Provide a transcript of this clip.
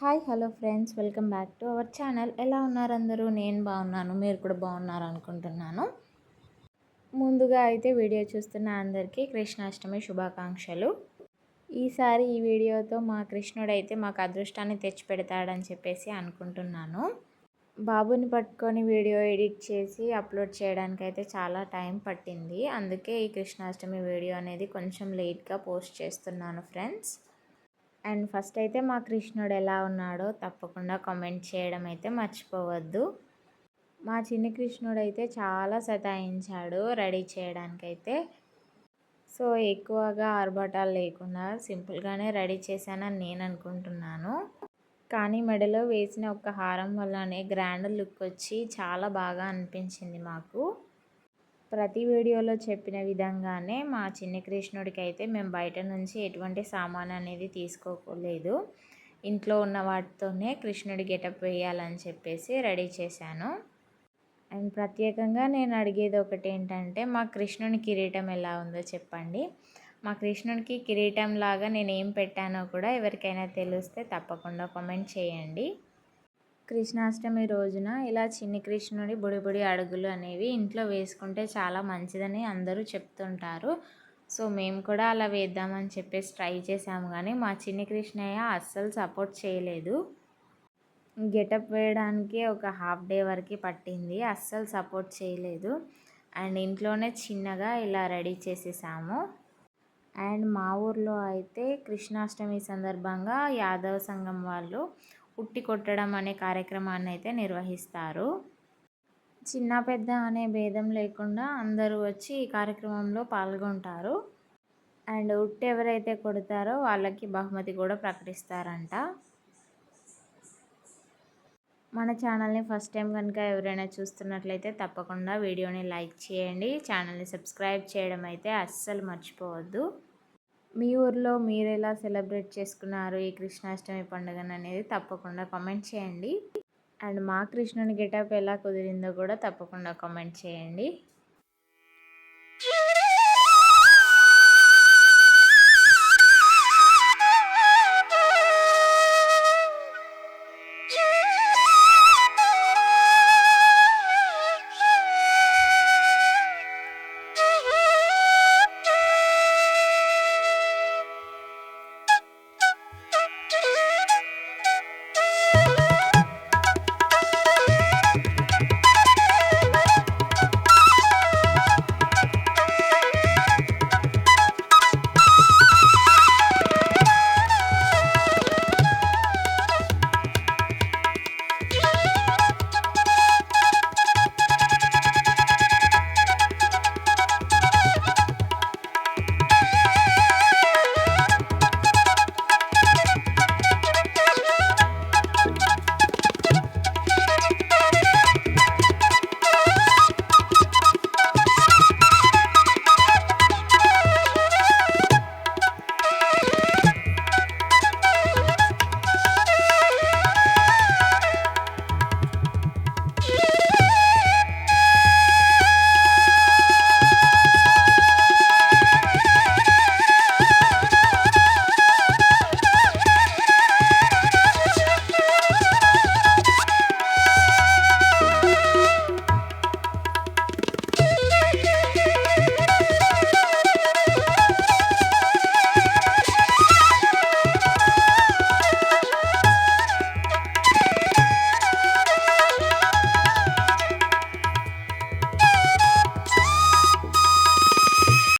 Hi hello friends. Welcome back to our channel. ఎలా ఉన్నారు అందరూ? నేను బాగున్నాను. మీరు కూడా బాగున్నారు అనుకుంటున్నాను. ముందుగా అయితే వీడియో చూస్తున్న అందరికీ కృష్ణాష్టమి శుభాకాంక్షలు. ఈసారి ఈ వీడియోతో మా కృష్ణుడు అయితే మాకు అదృష్టాన్ని తెచ్చిపెడతాడని చెప్పేసి అనుకుంటున్నాను. బాబుని పట్టుకొని వీడియో ఎడిట్ చేసి అప్లోడ్ చేయడానికి అయితే చాలా టైం పట్టింది. అందుకే ఈ కృష్ణాష్టమి వీడియో అనేది కొంచెం లేట్గా పోస్ట్ చేస్తున్నాను ఫ్రెండ్స్. అండ్ ఫస్ట్ అయితే మా కృష్ణుడు ఎలా ఉన్నాడో తప్పకుండా కామెంట్ చేయడం అయితే మర్చిపోవద్దు. మా చిన్న కృష్ణుడు అయితే చాలా సతాయించాడు రెడీ చేయడానికైతే. సో ఎక్కువగా ఆర్భటాలు లేకుండా సింపుల్గానే రెడీ చేశానని నేను అనుకుంటున్నాను. కానీ మెడలో వేసిన ఒక హారం వల్లనే గ్రాండ్ లుక్ వచ్చి చాలా బాగా అనిపించింది మాకు. ప్రతి వీడియోలో చెప్పిన విధంగానే మా చిన్న కృష్ణుడికి అయితే మేము బయట నుంచి ఎటువంటి సామాన్ అనేది తీసుకోలేదు. ఇంట్లో ఉన్న వాటితోనే కృష్ణుడి గెటప్ వేయాలని చెప్పేసి రెడీ చేశాను. అండ్ ప్రత్యేకంగా నేను అడిగేది ఒకటి ఏంటంటే మా కృష్ణుని కిరీటం ఎలా ఉందో చెప్పండి. మా కృష్ణుడికి కిరీటం లాగా నేను ఏం పెట్టానో కూడా ఎవరికైనా తెలిస్తే తప్పకుండా కామెంట్ చేయండి. కృష్ణాష్టమి రోజున ఇలా చిన్ని కృష్ణుడి బుడి బుడి అడుగులు అనేవి ఇంట్లో వేసుకుంటే చాలా మంచిదని అందరూ చెప్తుంటారు. సో మేము కూడా అలా వేద్దామని చెప్పేసి ట్రై చేసాము కానీ మా చిన్ని కృష్ణయ్య అస్సలు సపోర్ట్ చేయలేదు. గెటప్ వేయడానికి ఒక హాఫ్ డే వరకు పట్టింది అస్సలు సపోర్ట్ చేయలేదు. అండ్ ఇంట్లోనే చిన్నగా ఇలా రెడీ చేసేసాము. అండ్ మా ఊర్లో అయితే కృష్ణాష్టమి సందర్భంగా యాదవ సంఘం వాళ్ళు ఉట్టి కొట్టడం అనే కార్యక్రమాన్ని అయితే నిర్వహిస్తారు. చిన్న పెద్ద అనే భేదం లేకుండా అందరూ వచ్చి ఈ కార్యక్రమంలో పాల్గొంటారు. అండ్ ఉట్టి ఎవరైతే కొడతారో వాళ్ళకి బహుమతి కూడా ప్రకటిస్తారంట. మన ఛానల్ని ఫస్ట్ టైం కనుక ఎవరైనా చూస్తున్నట్లయితే తప్పకుండా వీడియోని లైక్ చేయండి. ఛానల్ని సబ్స్క్రైబ్ చేయడం అయితే అస్సలు మర్చిపోవద్దు. మీ ఊర్లో మీరు ఎలా సెలబ్రేట్ చేసుకున్నారు? ఈ కృష్ణాష్టమి పండుగను అనేది తప్పకుండా కామెంట్ చేయండి. అండ్ మా కృష్ణుని గెటప్ ఎలా కుదిరిందో కూడా తప్పకుండా కామెంట్ చేయండి.